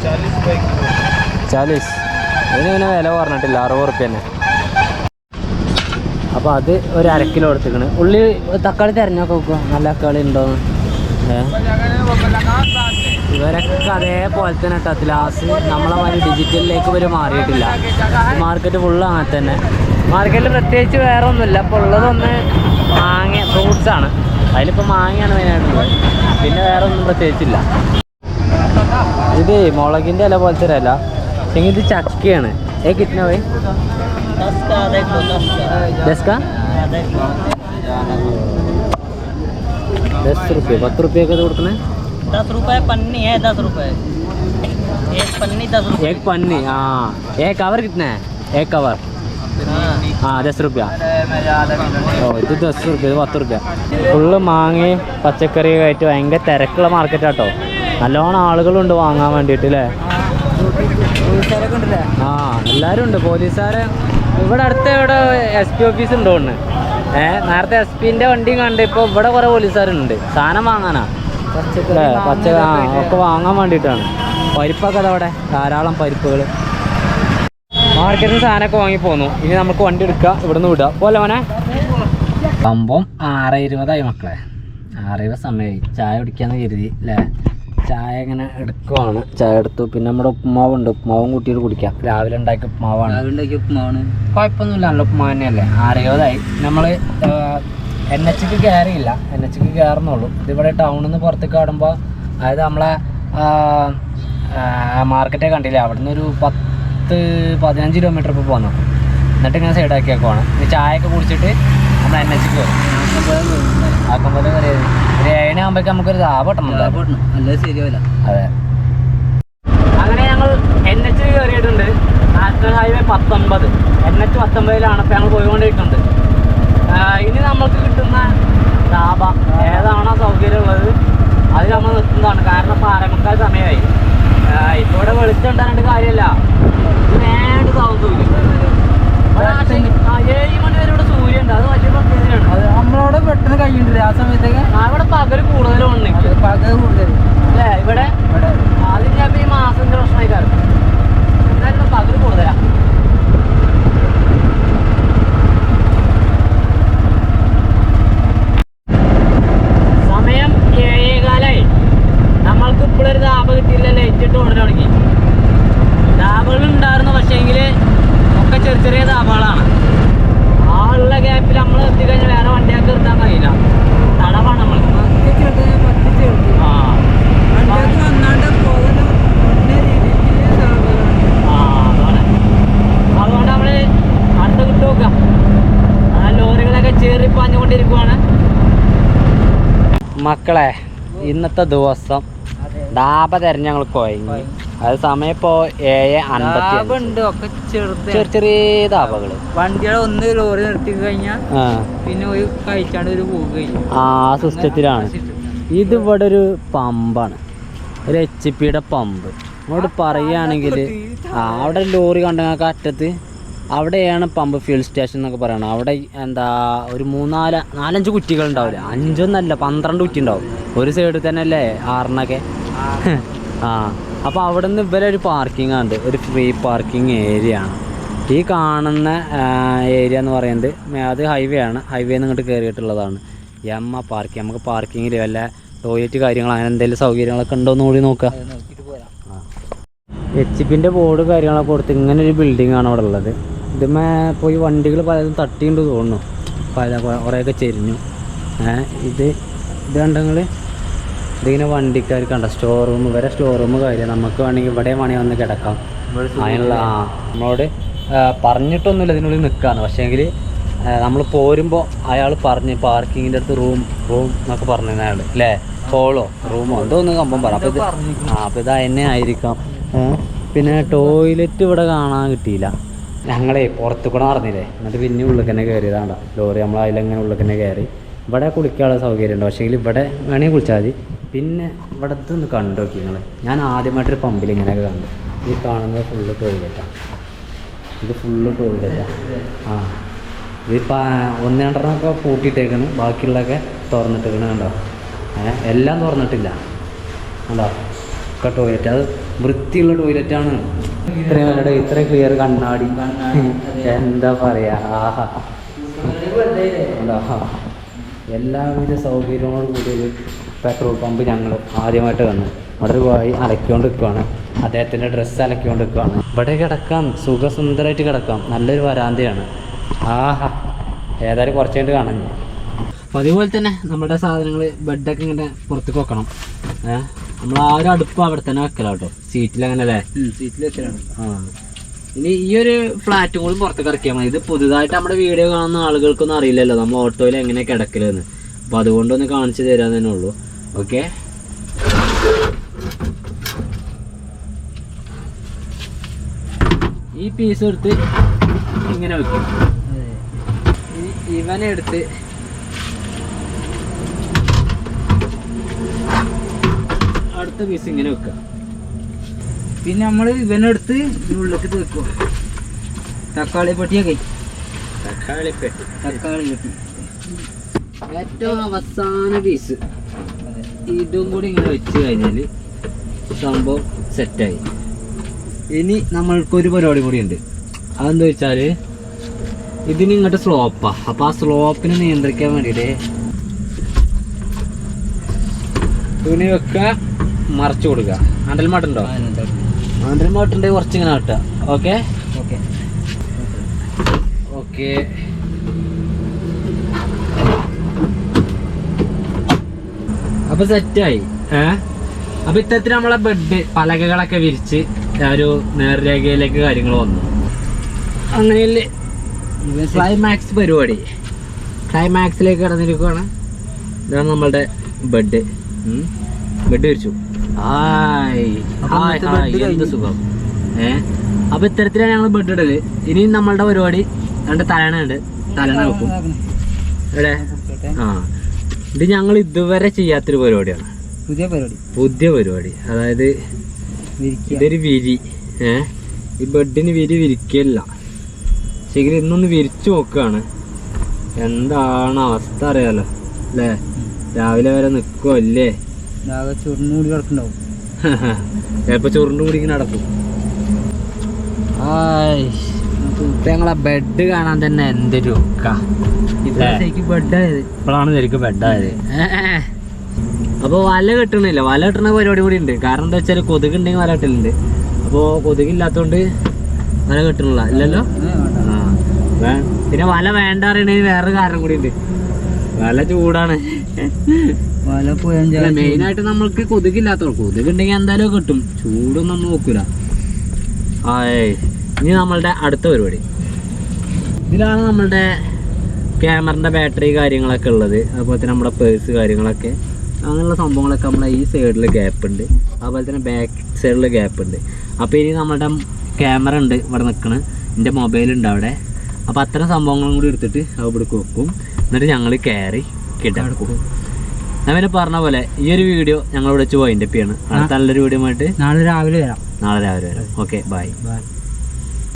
चालीस ചാലീസ് ഇതിന് പിന്നെ വില പറഞ്ഞിട്ടില്ല അറുപത് റുപ്യ തന്നെ। അപ്പോൾ അത് ഒരു അര കിലോ എടുത്തേക്കണ് ഉള്ളി തക്കാളി തിരഞ്ഞൊക്കെ വെക്കുക നല്ല തക്കാളി ഉണ്ടോ ഇവരൊക്കെ അതേപോലെ തന്നെ കേട്ടോ. ലാസ്റ്റ് നമ്മളെ മാതിരി ഡിജിറ്റലിലേക്ക് ഇവർ മാറിയിട്ടില്ല. മാർക്കറ്റ് ഫുള്ള് അങ്ങനെ തന്നെ. മാർക്കറ്റിൽ പ്രത്യേകിച്ച് വേറെ ഒന്നുമില്ല അപ്പോൾ ഉള്ളതൊന്ന് മാങ്ങ ആണ്. അതിലിപ്പോൾ മാങ്ങയാണ് മെയിനായിട്ടുള്ളത് പിന്നെ വേറെ ഒന്നും പ്രത്യേകിച്ചില്ല ഇത് മുളകിൻ്റെ ഇല പോലത്തെ ഒരു ഇല പക്ഷേ ഇത് ചക്കയാണ് ഏ കിട്ടുന്ന പോയി दस का आधा किलो दस का ദസ് കാ आधा किलो ദസ് റുപ്യ പത്ത് റുപ്യൊക്കെ കൊടുക്കണേ दस रुपए पन्नी है दस रुपए एक पन्नी दस रुपए एक पन्नी हाँ एक कवर कितना है एक कवर ആ ദശ റുപ്യ ഓ ഇത് ദശ റുപ്യ ഇത് പത്ത് റുപ്യ ഫുള്ള് മാങ്ങയും പച്ചക്കറിയും ആയിട്ട് ഭയങ്കര തിരക്കുള്ള മാർക്കറ്റാട്ടോ നല്ലോണം ആളുകളുണ്ട് വാങ്ങാൻ വേണ്ടിയിട്ട് അല്ലേ ആ എല്ലാവരും ഉണ്ട് പോലീസുകാരെ ഇവിടെ അടുത്ത് ഇവിടെ എസ് പി ഓഫീസ് ഉണ്ടോ ഒന്ന് ഏഹ് നേരത്തെ എസ് പിന്റെ വണ്ടിയും കണ്ട് ഇപ്പൊ ഇവിടെ കുറെ പോലീസുകാരുണ്ട്. സാധനം വാങ്ങാനാ? പച്ച ഒക്കെ വാങ്ങാൻ വേണ്ടിയിട്ടാണ്. പരിപ്പൊക്കെ അതവിടെ ധാരാളം പരിപ്പുകൾ മാർക്കറ്റിൽ സാധനമൊക്കെ വാങ്ങി പോന്നു. ഇനി നമുക്ക് വണ്ടി എടുക്കുക ഇവിടെ നിന്ന് വിടുക പോലെ മോനെ? സംഭവം ആറ് ഇരുപതായി മക്കളെ. ആറ് ഇരുപത് സമയമായി ചായ കുടിക്കാന്ന് കരുതി അല്ലേ ചായ ഇങ്ങനെ എടുക്കുവാണ്. ചായ എടുത്തു. പിന്നെ നമ്മുടെ ഉപ്പുമാവ് ഉണ്ട് ഉപ്പുമാവും കൂട്ടിയിട്ട് കുടിക്കാം. രാവിലെ ഉണ്ടാക്കിയ ഉപ്പുമാവാണ്. ഉണ്ടാക്കിയ ഉപ്പുമാവാണ്. കുഴപ്പമൊന്നുമില്ല. നല്ല ഉപ്പുമാവ് തന്നെയല്ലേ? ആറ് ഇരുപതായി. നമ്മൾ എൻ എച്ച് കയറിയില്ല എൻ എച്ച് കയറുന്നുള്ളൂ ഇതിവിടെ ടൗണിൽ നിന്ന് പുറത്തേക്ക് ആടുമ്പോൾ അതായത് നമ്മളെ മാർക്കറ്റേ കണ്ടില്ല? അവിടെ നിന്ന് ഒരു പത്ത് പതിനഞ്ച് കിലോമീറ്റർ ഇപ്പോൾ പോന്നു എന്നിട്ട് ഇങ്ങനെ സൈഡാക്കിയേക്കുവാണ് ഇനി ചായയൊക്കെ കുടിച്ചിട്ട് നമ്മൾ എൻ എച്ചിക്ക് പോകും ആക്കുമ്പോൾ ഒരു ഒരു ഏഴനാകുമ്പോഴേക്ക് നമുക്കൊരു ലാഭം കിട്ടണം അല്ല ശരിയാവില്ല. അതെ. അങ്ങനെ ഞങ്ങൾ എൻ എച്ച് കയറിയിട്ടുണ്ട് നാഷണൽ ഹൈവേ പത്തൊമ്പത്. എൻ എച്ച് പത്തൊമ്പതിലാണ് ഇപ്പം ഞങ്ങൾ പോയിക്കൊണ്ടിരിക്കുന്നത്. ഇനി നമ്മൾക്ക് കിട്ടുന്ന ലാഭ ഏതാണോ സൗകര്യമുള്ളത് അത് നമ്മൾ നിർത്തുന്നതാണ്. കാരണം ഇപ്പം അരമുക്കാൽ സമയമായി ഇപ്പോൾ ഇവിടെ വെളിച്ചം ഉണ്ടായിട്ട് കാര്യമല്ല ഇത് വേണ്ട സൗകര്യം ഏഴ് മണി വരെ ഇവിടെ സൂര്യൻ ഉണ്ട് അത് വലിയ പ്രത്യേകതയാണ് അത് നമ്മളോട് പെട്ടെന്ന് കഴിയുന്നില്ല ആ സമയത്തൊക്കെ ആ, ഇവിടെ പകൽ കൂടുതലുണ്ട് പകൽ കൂടുതൽ അല്ലേ ഇവിടെ ഇവിടെ ആദ്യം ഞാൻ ഈ മാസത്തിന്റെ പ്രശ്നമായി കാരണം എന്തായാലും പകൽ കൂടുതലാ സമയം ഏഴേകാലായി നമ്മൾക്ക് ഇപ്പോഴൊരു ദാപ കിട്ടിയില്ല ലൈറ്റ് ഇട്ട് ഓടാൻ തുടങ്ങി ദാബകൾ ഉണ്ടായിരുന്നു പക്ഷേങ്കിൽ ഒക്കെ ചെറിയ ചെറിയ ദാബകളാണ് ആ ഉള്ള ഗ്യാപ്പിൽ നമ്മൾ എത്തിക്കഴിഞ്ഞാൽ വേറെ വണ്ടിയൊക്കെ നിർത്താൻ കഴിയില്ല തടവാണ് നമ്മൾക്ക് ആ ആ, അതാണ്. അതുകൊണ്ട് നമ്മൾ അടുത്ത കിട്ടു നോക്കാം ആ ലോറികളൊക്കെ ചേറി പാഞ്ഞുകൊണ്ടിരിക്കുവാണ് മക്കളെ ഇന്നത്തെ ദിവസം ഡാബ തെരഞ്ഞ് ഞങ്ങൾ കൊയങ്ങി. അത് സമയം ഇപ്പോ ഏഴ് അൻപത്തി ചെറിയ ചെറിയ ദാബകൾ വണ്ടികളെ ഒന്ന് ലോറി നിർത്തി കഴിഞ്ഞാൽ പിന്നെ ഒരു കഴിച്ചാണ്ട് ഒരു ആ സിസ്റ്റത്തിലാണ്. ഇത് ഇവിടെ ഒരു പമ്പാണ്. ഒരു എച്ച് പിയുടെ പമ്പ്. അങ്ങോട്ട് പറയുകയാണെങ്കിൽ ആ അവിടെ ലോറി കണ്ടങ്ങൾക്ക് അറ്റത്ത് അവിടെയാണ് പമ്പ് ഫ്യൂൽ സ്റ്റേഷൻ എന്നൊക്കെ പറയുന്നത് അവിടെ എന്താ ഒരു മൂന്നാൽ നാലഞ്ച് കുറ്റികൾ ഉണ്ടാവില്ല? അഞ്ചൊന്നല്ല പന്ത്രണ്ട് കുറ്റി ഉണ്ടാവും. ഒരു സൈഡിൽ തന്നെ അല്ലേ ആറിനൊക്കെ? ആ. അപ്പോൾ അവിടെ നിന്ന് ഇവരെ ഒരു പാർക്കിംഗ് ഉണ്ട് ഒരു ഫ്രീ പാർക്കിംഗ് ഏരിയ ആണ്. ഈ കാണുന്ന ഏരിയ എന്ന് പറയുന്നത് അത് ഹൈവേ ആണ്. ഹൈവേ ഇങ്ങോട്ട് കയറിയിട്ടുള്ളതാണ് എമ്മ പാർക്കിംഗ് നമുക്ക് പാർക്കിങ്ങിൽ വല്ല ടോയ്ലറ്റ് കാര്യങ്ങൾ അങ്ങനെ എന്തെങ്കിലും സൗകര്യങ്ങളൊക്കെ ഉണ്ടോ എന്ന് കൂടി നോക്കുക എച്ച് പിന്റെ ബോർഡ് കാര്യങ്ങളൊക്കെ കൊടുത്ത് ഇങ്ങനെ ഒരു ബിൽഡിംഗ് ആണ് അവിടെ ഉള്ളത്. ഇതുമേ പോയി വണ്ടികൾ പലതും തട്ടിയുണ്ട് തോന്നുന്നു. പല കുറേയൊക്കെ ചെരിഞ്ഞു. ഇത് ഇത് കണ്ടെങ്കിൽ ഇതിങ്ങനെ വണ്ടിക്കാർ കണ്ട സ്റ്റോർ റൂം വരെ സ്റ്റോർ റൂം കാര്യം. നമുക്ക് വേണമെങ്കിൽ ഇവിടെ വേണമെങ്കിൽ വന്ന് കിടക്കാം. അതിനുള്ള ആ നമ്മളോട് പറഞ്ഞിട്ടൊന്നുമില്ല ഇതിനുള്ളിൽ നിൽക്കാന്ന് പക്ഷേങ്കിൽ നമ്മൾ പോരുമ്പോൾ അയാൾ പറഞ്ഞ് പാർക്കിങ്ങിന്റെ അടുത്ത് റൂം റൂം എന്നൊക്കെ പറഞ്ഞു അയാൾ അല്ലേ ഹോളോ റൂമോ എന്തോ ഒന്ന് കമ്പം പറ. അപ്പോൾ ഇത് ആ അപ്പോൾ ഇത് തന്നെ ആയിരിക്കാം. പിന്നെ ടോയ്ലറ്റ് ഇവിടെ കാണാൻ കിട്ടിയില്ല. ഞങ്ങളെ പുറത്തു കൂടെ നടന്നില്ലേ? എന്നിട്ട് പിന്നെ ഉള്ളിൽ തന്നെ കയറിയതാണ്ട ലോറി നമ്മൾ അതിലെങ്ങനെ ഉള്ളിൽ തന്നെ കയറി. ഇവിടെ കുളിക്കാനുള്ള സൗകര്യം ഉണ്ട് പക്ഷേ ഇവിടെ വേണമെങ്കിൽ കുളിച്ചാൽ മതി. പിന്നെ ഇവിടെ ഒന്ന് കണ്ടു നോക്കി നിങ്ങൾ ഞാൻ ആദ്യമായിട്ടൊരു പമ്പിൽ ഇങ്ങനെയൊക്കെ കണ്ടു. ഈ കാണുന്നത് ഫുള്ള് ടോയ്ലറ്റാണ് ഇത് ഫുള്ള് ടോയ്ലറ്റാണ് ആ. ഇതിപ്പോൾ ഒന്ന് രണ്ടെണ്ണമൊക്കെ പൂട്ടിയിട്ടേക്കണ്. ബാക്കിയുള്ളതൊക്കെ തുറന്നിട്ടേക്കണ് കണ്ടോ? എല്ലാം തുറന്നിട്ടില്ല. കണ്ടോ? ഒക്കെ ടോയ്ലറ്റ് അത് വൃത്തിയുള്ള ടോയ്ലറ്റാണ്. വലുത് ഇത്ര ക്ലിയർ കണ്ണാടി. എന്താ പറയാ? എല്ലാവിധ സൗകര്യങ്ങളോട് കൂടിയൊരു പെട്രോൾ പമ്പ് ഞങ്ങൾ ആദ്യമായിട്ട് കണ്ടു അവിടെ വഴി അലക്കിക്കൊണ്ട് നിൽക്കുവാണ് അദ്ദേഹത്തിന്റെ ഡ്രസ്സ് അലക്കിക്കൊണ്ട് നിൽക്കുവാണ് ഇവിടെ കിടക്കാം. സുഖസുന്ദരമായിട്ട് കിടക്കാം. നല്ലൊരു വരാന്തയാണ്. ആഹാ. ഏതായാലും കുറച്ച് കഴിഞ്ഞിട്ട് കാണാം. അതുപോലെ തന്നെ നമ്മുടെ സാധനങ്ങൾ ബെഡൊക്കെ ഇങ്ങനെ പുറത്തേക്ക് വെക്കണം. ഏഹ് നമ്മൾ ആ ഒരു അടുപ്പ് അവിടെ തന്നെ വെക്കല കേട്ടോ. സീറ്റിൽ അങ്ങനെ അല്ലേ സീറ്റിൽ വെച്ചാണ് ആ. ഇനി ഈ ഒരു ഫ്ലാറ്റും കൂടി പുറത്തേക്ക് ഇറക്കിയാൽ മതി. ഇത് പുതുതായിട്ട് നമ്മുടെ വീഡിയോ കാണുന്ന ആളുകൾക്കൊന്നും അറിയില്ലല്ലോ. നമ്മൾ ഓട്ടോയിൽ എങ്ങനെ കിടക്കലെന്ന്. അപ്പോൾ അതുകൊണ്ടൊന്ന് കാണിച്ചു തരാൻ തന്നെ ഉള്ളൂ. ഓക്കെ? ഈ പീസ് എടുത്ത് ഇങ്ങനെ വെക്കും. ഈ- അടുത്ത പീസ് ഇങ്ങനെ വെക്കുക പിന്നെ നമ്മൾ ഇവനെടുത്ത് ഉള്ളിലേക്ക് വെക്കുക തക്കാളി പൊട്ടിയൊക്കെ. തക്കാളിപ്പെട്ടി തക്കാളി പെട്ടി. ഏറ്റവും അവസാന പീസ് ഇതും കൂടി ഇങ്ങനെ വെച്ച് കഴിഞ്ഞാൽ സംഭവം സെറ്റായി ഇനി നമ്മൾക്കൊരു പരിപാടി കൂടി ഉണ്ട്. അതെന്താ വെച്ചാൽ ഇതിന് ഇങ്ങോട്ട് സ്ലോപ്പാ അപ്പോൾ ആ സ്ലോപ്പിനെ നിയന്ത്രിക്കാൻ വേണ്ടിയിട്ട് തുണി വെക്കുക മറച്ചു കൊടുക്കുക ആണ്ടൽമാട്ടുണ്ടോ ആണ്ടൽമാട്ടുണ്ട് കുറച്ച് ഇങ്ങനെ കിട്ടുക ഓക്കെ? ഓക്കെ. ഓക്കെ. അപ്പൊ സെറ്റായി. ഏ? അപ്പൊ ഇത്തരത്തിൽ നമ്മളെ ബെഡ് പലകകളൊക്കെ വിരിച്ച് ഒരു നേർരേഖയിലേക്ക് കാര്യങ്ങൾ വന്നു. അങ്ങനെയല്ലേ? ക്ലൈമാക്സ് പരിപാടി. ക്ലൈമാക്സിലേക്ക് കടന്നിരിക്കുകയാണ് ഇതാണ് നമ്മളുടെ ബെഡ് ബെഡ് വിരിച്ചു. ഹായ്. അപ്പൊ ഹായ് ഹായ്. bed എന്ത് കഴിഞ്ഞു. സുഖം? ഏ? അപ്പൊ ഇത്തരത്തിലാണ് ഞങ്ങൾ ബെഡ് ഇടൽ ഇനി നമ്മളുടെ പരിപാടി രണ്ട് തലണ ഉണ്ട് തലണ വെക്കും ഇവിടെ ആ ഇത് ഞങ്ങൾ ഇതുവരെ ചെയ്യാത്തൊരു പരിപാടിയാണ്. പുതിയ പരിപാടി. പുതിയ പരിപാടി. അതായത് ഇതൊരു വിരി. ഏ? ഈ ബെഡിന് വിരി വിരിക്കല്ല ശരി ഇന്നൊന്ന് വിരിച്ചു നോക്കുകയാണ് എന്താണ് അവസ്ഥ അറിയാലോ. അല്ലേ? രാവിലെ വരെ നിൽക്കുമോ ആകെ ചുരുന്നുകൂടി കിടക്കുന്നുണ്ടാവും. [laughs] ചിലപ്പോ ചുരുണ്ട് കൂടി നടക്കും. ഇപ്പൊ ഞങ്ങളെ ബെഡ് കാണാൻ തന്നെ എന്തൊരു? ബെഡായത് ഇപ്പോഴാണ് ശരിക്കും ബെഡായത് [laughs] അപ്പോൾ വല കെട്ടണില്ല. വല കെട്ടണ പരിപാടി കൂടി ഉണ്ട്. കാരണം എന്താ വെച്ചാൽ കൊതുക് ഉണ്ടെങ്കിൽ വല കെട്ടലുണ്ട്. അപ്പോൾ കൊതുകില്ലാത്തതുകൊണ്ട് വല കെട്ടണില്ല. ഇല്ലല്ലോ? പിന്നെ വല വേണ്ട അറിയണതിന് വേറൊരു കാരണം കൂടി ഉണ്ട്. വല ചൂടാണ്. [laughs] വല പോയാൽ മെയിൻ ആയിട്ട് നമ്മൾക്ക് കൊതുകില്ലാത്തവർക്ക് കൊതുക് ഉണ്ടെങ്കിൽ എന്തായാലും കിട്ടും. ചൂടും നമ്മൾ നോക്കൂല. ആയ് ഇനി നമ്മളുടെ അടുത്ത പരിപാടി. ഇതിലാണ് നമ്മളുടെ ക്യാമറിന്റെ ബാറ്ററി കാര്യങ്ങളൊക്കെ ഉള്ളത്. അതുപോലെ തന്നെ നമ്മുടെ പേഴ്സ് കാര്യങ്ങളൊക്കെ. അങ്ങനെയുള്ള സംഭവങ്ങളൊക്കെ നമ്മളെ ഈ സൈഡിൽ ഗ്യാപ്പ് ഉണ്ട്. അതുപോലെ തന്നെ ബാക്ക് സൈഡിൽ ഗ്യാപ്പ് ഉണ്ട്. അപ്പോൾ ഇനി നമ്മളുടെ ക്യാമറ ഉണ്ട് ഇവിടെ നിൽക്കണ് എന്റെ മൊബൈൽ ഉണ്ട് അവിടെ. അപ്പോൾ അത്തരം സംഭവങ്ങളും കൂടി എടുത്തിട്ട് അവിടെ വെക്കും. എന്നിട്ട് ഞങ്ങൾ കയറി കിടക്കും. ഞാൻ പിന്നെ പറഞ്ഞ പോലെ ഈ ഒരു വീഡിയോ ഞങ്ങൾ ഇവിടെ പോയിന്റ് അപ്പിയാണ് അടുത്ത നല്ലൊരു വീഡിയോ ആയിട്ട് നാളെ രാവിലെ വരാം. നാളെ രാവിലെ വരാം. Okay bye bye